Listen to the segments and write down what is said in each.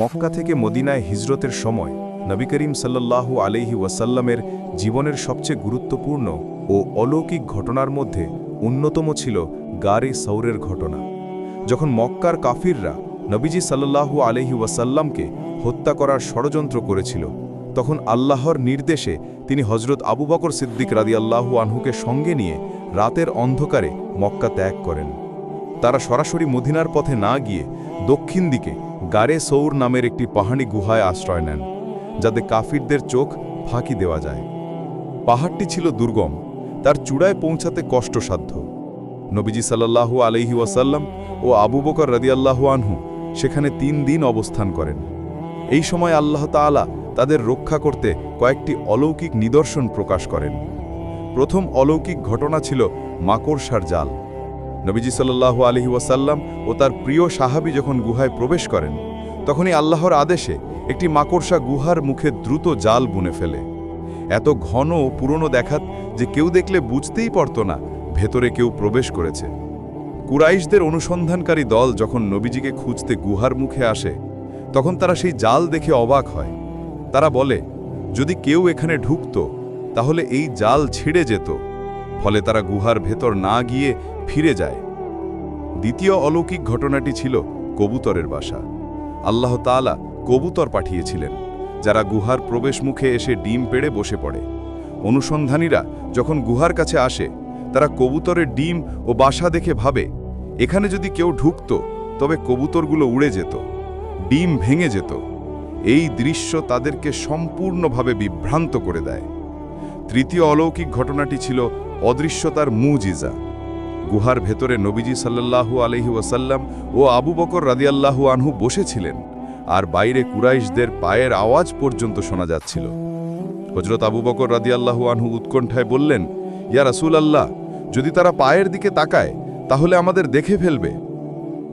মক্কা থেকে মদিনায় হিজরতের সময় নবী করিম সাল্লাল্লাহু আলহি ওয়াসাল্লামের জীবনের সবচেয়ে গুরুত্বপূর্ণ ও অলৌকিক ঘটনার মধ্যে অন্যতম ছিল গারে সৌরের ঘটনা। যখন মক্কার কাফিররা নবীজি সাল্লাল্লাহু আলহি ওয়াসাল্লামকে হত্যা করার ষড়যন্ত্র করেছিল, তখন আল্লাহর নির্দেশে তিনি হজরত আবু বকর সিদ্দিক রাদিয়াল্লাহু আনহুকে সঙ্গে নিয়ে রাতের অন্ধকারে মক্কা ত্যাগ করেন। তারা সরাসরি মদিনার পথে না গিয়ে দক্ষিণ দিকে গারে সৌর নামের একটি পাহাড়ি গুহায় আশ্রয় নেন, যাতে কাফিরদের চোখ ফাঁকি দেওয়া যায়। পাহাড়টি ছিল দুর্গম, তার চূড়ায় পৌঁছাতে কষ্টসাধ্য। নবীজি সাল্লাল্লাহু আলহি ওয়াসাল্লাম ও আবু বকর রদিয়াল্লাহু আনহু সেখানে তিন দিন অবস্থান করেন। এই সময় আল্লাহ তাআলা তাদের রক্ষা করতে কয়েকটি অলৌকিক নিদর্শন প্রকাশ করেন। প্রথম অলৌকিক ঘটনা ছিল মাকড়সার জাল। নবীজি সাল্লাল্লাহু আলহি ওয়াসাল্লাম ও তার প্রিয় সাহাবি যখন গুহায় প্রবেশ করেন, তখনই আল্লাহর আদেশে একটি মাকড়সা গুহার মুখে দ্রুত জাল বুনে ফেলে। এত ঘন ও পুরনো দেখাত যে কেউ দেখলে বুঝতেই পারত না ভেতরে কেউ প্রবেশ করেছে। কুরাইশদের অনুসন্ধানকারী দল যখন নবীজিকে খুঁজতে গুহার মুখে আসে, তখন তারা সেই জাল দেখে অবাক হয়। তারা বলে, যদি কেউ এখানে ঢুকত, তাহলে এই জাল ছিঁড়ে যেত। ফলে তারা গুহার ভেতর না গিয়ে ফিরে যায়। দ্বিতীয় অলৌকিক ঘটনাটি ছিল কবুতরের বাসা। আল্লাহ তাআলা কবুতর পাঠিয়েছিলেন, যারা গুহার প্রবেশ মুখে এসে ডিম পেড়ে বসে পড়ে। অনুসন্ধানীরা যখন গুহার কাছে আসে, তারা কবুতরের ডিম ও বাসা দেখে ভাবে, এখানে যদি কেউ ঢুকত, তবে কবুতরগুলো উড়ে যেত, ডিম ভেঙে যেত। এই দৃশ্য তাদেরকে সম্পূর্ণভাবে বিভ্রান্ত করে দেয়। তৃতীয় অলৌকিক ঘটনাটি ছিল অদৃশ্যতার মুজিজা। গুহার ভেতরে নবীজি সাল্লাল্লাহু আলহি ওয়াসাল্লাম ও আবু বকর রাদিয়াল্লাহু আনহু বসেছিলেন, আর বাইরে কুরাইশদের পায়ের আওয়াজ পর্যন্ত শোনা যাচ্ছিল। হজরত আবু বকর রাদিয়াল্লাহু আনহু উৎকণ্ঠায় বললেন, ইয়া রাসূল আল্লাহ যদি তারা পায়ের দিকে তাকায়, তাহলে আমাদের দেখে ফেলবে।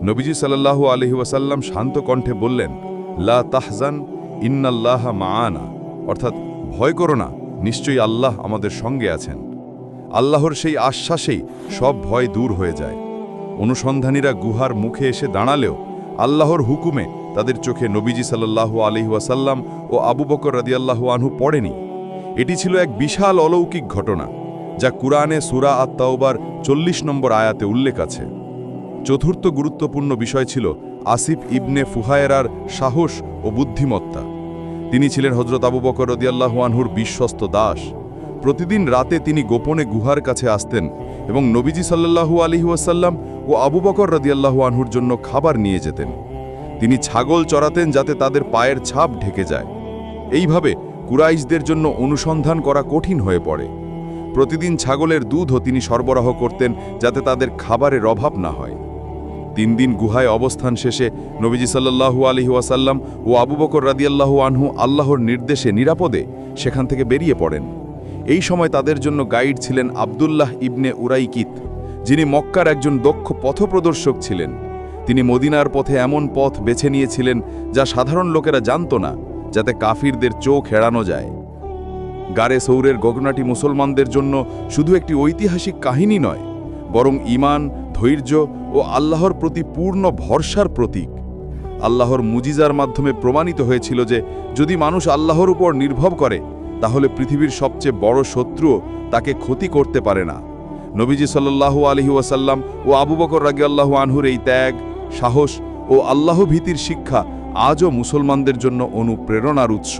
নবীজি সাল্লাল্লাহু আলহি ওয়াসাল্লাম শান্ত কণ্ঠে বললেন, লা তাহজান, ইন্নাল্লাহ মাআনা। অর্থাৎ, ভয় করো না, নিশ্চয়ই আল্লাহ আমাদের সঙ্গে আছেন। আল্লাহর সেই আশ্বাসেই সব ভয় দূর হয়ে যায়। অনুসন্ধানীরা গুহার মুখে এসে দাঁড়ালেও আল্লাহর হুকুমে তাদের চোখে নবীজি সাল্লাল্লাহু আলহি ওয়াসাল্লাম ও আবু বকর রাদিয়াল্লাহু আনহু পড়েনি। এটি ছিল এক বিশাল অলৌকিক ঘটনা, যা কুরআনে সুরা আত্মাওবার চল্লিশ নম্বর আয়াতে উল্লেখ আছে। চতুর্থ গুরুত্বপূর্ণ বিষয় ছিল আসিফ ইবনে ফুহায়েরার সাহস ও বুদ্ধিমত্তা। তিনি ছিলেন হজরত আবু বকর রদিয়াল্লাহু আনহুর বিশ্বস্ত দাস। প্রতিদিন রাতে তিনি গোপনে গুহার কাছে আসতেন এবং নবীজি সাল্লাল্লাহু আলহি ওয়াসাল্লাম ও আবু বকর রদিয়াল্লাহু আনহুর জন্য খাবার নিয়ে যেতেন। তিনি ছাগল চড়াতেন যাতে তাদের পায়ের ছাপ ঢেকে যায়। এইভাবে কুরাইশদের জন্য অনুসন্ধান করা কঠিন হয়ে পড়ে। প্রতিদিন ছাগলের দুধও তিনি সরবরাহ করতেন যাতে তাদের খাবারের অভাব না হয়। তিন দিন গুহায় অবস্থান শেষে নবীজি সাল্লাল্লাহু আলহি ওয়াসাল্লাম ও আবু বকর রাদিয়াল্লাহু আনহু আল্লাহর নির্দেশে নিরাপদে সেখান থেকে বেরিয়ে পড়েন। এই সময় তাদের জন্য গাইড ছিলেন আবদুল্লাহ ইবনে উরাইকিত, যিনি মক্কার একজন দক্ষ পথপ্রদর্শক ছিলেন। তিনি মদিনার পথে এমন পথ বেছে নিয়েছিলেন যা সাধারণ লোকেরা জানত না, যাতে কাফিরদের চোখ এড়ানো যায়। গারে সৌরের গগনাটি মুসলমানদের জন্য শুধু একটি ঐতিহাসিক কাহিনী নয়, বরং ইমান ধৈর্য ও আল্লাহর প্রতি পূর্ণ ভরসার প্রতীক। আল্লাহর মুজিজার মাধ্যমে প্রমাণিত হয়েছিল যে যদি মানুষ আল্লাহর উপর নির্ভর করে তাহলে পৃথিবীর সবচেয়ে বড় শত্রু তাকে ক্ষতি করতে পারে না। নবীজি সাল্লাল্লাহু আলহি ওয়াসাল্লাম ও আবু বকর রাগি আল্লাহ আনহুর এই ত্যাগ, সাহস ও আল্লাহ ভীতির শিক্ষা আজও মুসলমানদের জন্য অনুপ্রেরণার উৎস।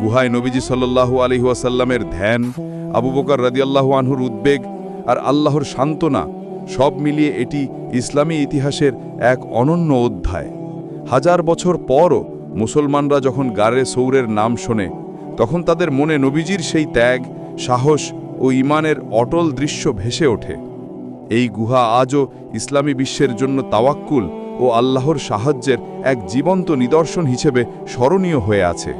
গুহায় নবীজি সাল্লাল্লাহু আলহি ওয়াসাল্লামের ধ্যান, আবু বকর রাদিয়াল্লাহু আনহুর উদ্বেগ আর আল্লাহর সান্ত্বনা সব মিলিয়ে এটি ইসলামী ইতিহাসের এক অনন্য অধ্যায়। হাজার বছর পরও মুসলমানরা যখন গারে সৌরের নাম শোনে তখন তাদের মনে নবীজির সেই ত্যাগ, সাহস ও ইমানের অটল দৃশ্য ভেসে ওঠে। এই গুহা আজও ইসলামী বিশ্বের জন্য তাওয়াক্কুল ও আল্লাহর সাহায্যের এক জীবন্ত নিদর্শন হিসেবে স্মরণীয় হয়ে আছে।